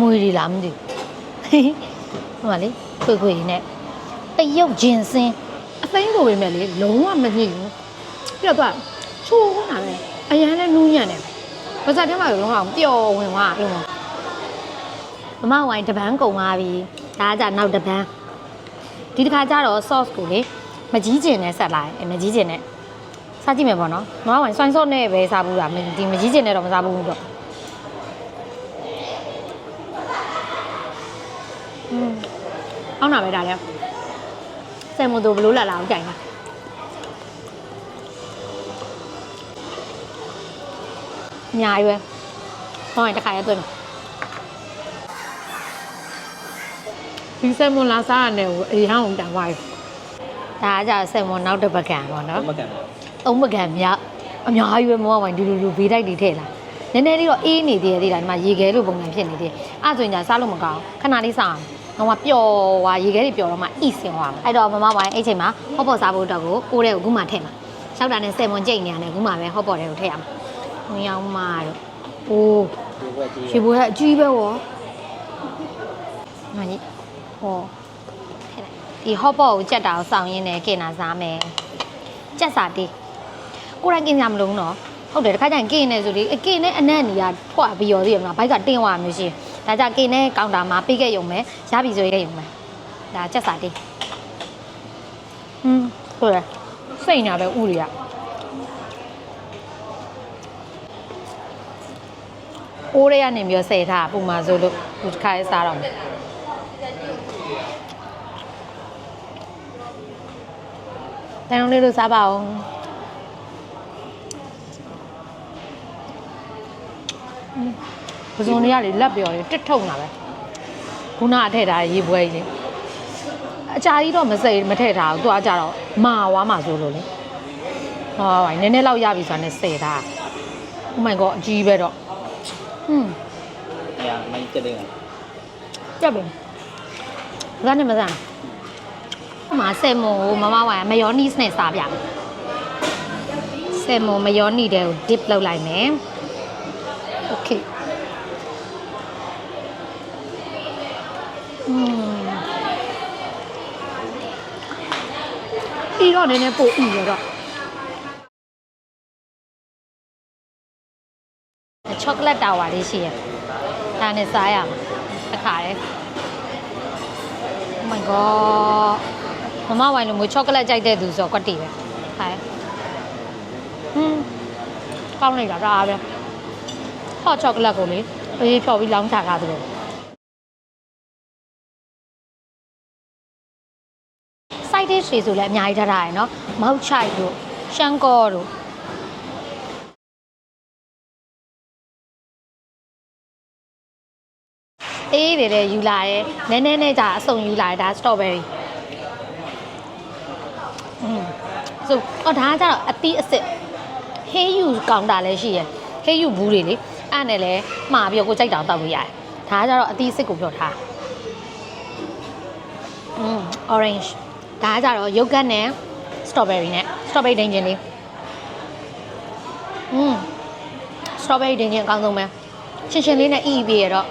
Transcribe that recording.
မွေတွေလားမသိဘူးဟိုမလေးခွေခွေနဲ့တရုတ်ဂျင်စင်းအသိဆိုပေမဲ့လေလုံးဝမညစ်ဘူးပြီးတော့သူကချိုးနေတာပဲအရန်လည်းနူးညံ့တယ်ပါဇက်ထဲမှာလုံးဝပျော်ဝင်သွားပြီမို့မမဝိုင်တပန်းကုန်သွားပြီဒါကကြနောက်တပန်းဒီတစ်ခါကျတော့ sauce ကိုလေမကြီးကျင်နဲ့ဆက်လိုက်အဲမကြီးကျင်နဲ့စားကြည့်မယ်ပေါ့နော်မမဝိုင်ဆွိုင်းဆော့နဲ့ပဲစားဘူးလားမဒီမကြီးကျင်နဲ့တော့မစားဘူးတော့อืม အောင်းတာပဲဒါလည်းဆယ်မွန်တို့ဘလို့လာလာအောင်ကြိုင်တာအများကြီးပဲဟောရင်တစ်ခါရဲတွေ့မယ်ဒီဆက်မွန်လာစားရတယ်ကိုအရန်အောင်တန်သွားပြီဒါကကြဆယ်မွန်နောက်တစ်ပကံပေါ့နော်မကန်ပါအုံးပကံမြောက်အများကြီးပဲမမဝိုင်ဒူဒူဒူဘေးတိုက်တွေထည့်လာနည်းနည်းလေးတော့အေးနေသေးတယ်ဒီလားဒီမှာရေခဲလိုပုံစံဖြစ်နေသေးတယ်အဲ့ဒါဆိုရင်じゃစားလို့မကောင်းခဏလေးစားအောင် တော့ပျော်သွားရေခဲတွေပျော်တော့မှအိစင်သွားမှာအဲ့တော့မမဝိုင်အဲ့ချိန်မှာဟော့ပေါ့စားဖို့တော့ကိုကိုတဲ့ကိုခုမှထည့်မှာရှောက်တာနဲ့ဆယ်မွန်ကြိတ်နေရတယ်ခုမှပဲဟော့ပေါ့တွေကိုထည့်ရမှာဝင်အောင်မတော့အိုးဒီဘက်ကြီးရေဘွေးကအကြီးပဲဝေါ်ငါကြီးဟောထည့်လိုက်ဒီဟော့ပေါ့ကိုကြက်တာကိုစောင်းရင်းနဲ့ကင်နာစားမယ်ကြက်စာတေးကိုယ်တိုင်กินကြမလို့နော် ဟုတ်တယ်တခါကျရင်กินနေဆိုလေအกินနဲ့အနက်နေရထွာပြီးရောသေးရမလားဘိုက်ကတင်းသွားမျိုးရှိဒါကြกินနဲ့ကောင်တာမှာပေးခဲ့ရုံပဲရပြီဆိုရခဲ့ရုံပဲဒါချက်စာတေးဟွန်းဟုတ်တယ် စိတ်ညာပဲဥတွေက အိုးရဲကနေပြီးတော့ဆယ်ထားပုံမှန်ဆိုလို့ဒီတစ်ခါရေးစားတော့မယ်တန်လုံးလေးလို့စားပါအောင် ပဇွန်တွေကလေလက်ပြော်လေးတစ်ထုံတာပဲခုနအထည့်ထားတဲ့ရေပွဲကြီးလေအကြာကြီးတော့မစိမထည့်ထားဘူးသူကကြတော့မာဝါမှာဆိုလို့လေဟောပါနည်းနည်းလောက်ရပြီဆိုတာနဲ့စေထား Oh my god အကြီးပဲတော့ဟွန်းအဲမိုင်းတက်လေးကကြက်ပြီဒါနဲ့မစမ်းဟိုမှာဆယ်မွန်ကိုမမဝိုင်မယောနီစ်နဲ့စားပြမယ်ဆယ်မွန်မယောနီတဲ့ကို dip လုပ်လိုက်မယ် okay อืมဒီတော့နည်းနည်းပို့ဥရတော့ချောကလက်တာဝါလေးရှိရယ်ဒါနဲ့စားရမှာတစ်ခါလေ Oh my god မမဝိုင်လိုမျိုးချောကလက်ကြိုက်တဲ့သူဆိုတော့ကွက်တီပဲဟိုင်ဟွန်းကောင်းလိုက်တာဒါအားပဲ hot chocolate ကိုလေအေးဖြော်ပြီးလောင်းချထားသလိုစိုက်တဲ့ရှည်ဆိုလည်းအများကြီးထားထားရယ်နော်မောက်ချိုက်တို့ရှန်ကောတို့အေးတယ်လေယူလာရဲနည်းနည်းနဲ့ကြာအစုံယူလာရဲဒါ strawberry อืมဆိုအော်ဒါကကြတော့အသီးအစစ်ဟေးယူကောင်တာလည်းရှိရယ်ဟေးယူဘူးတွေလေ အဲ့နဲ့လည်းမှားပြီးတော့ကိုကြိုက်တာတောက်လို့ရတယ်ဒါကကြတော့အသီးစစ်ကိုပြောထားอืม orange ဒါကကြတော့ yogurt နဲ့ strawberry နဲ့ strawberry ဒိန်ဂျင်လေးอืม strawberry ဒိန်ဂျင်အကောင်းဆုံးပဲချင်းချင်းလေးနဲ့အီးပြီးရတော့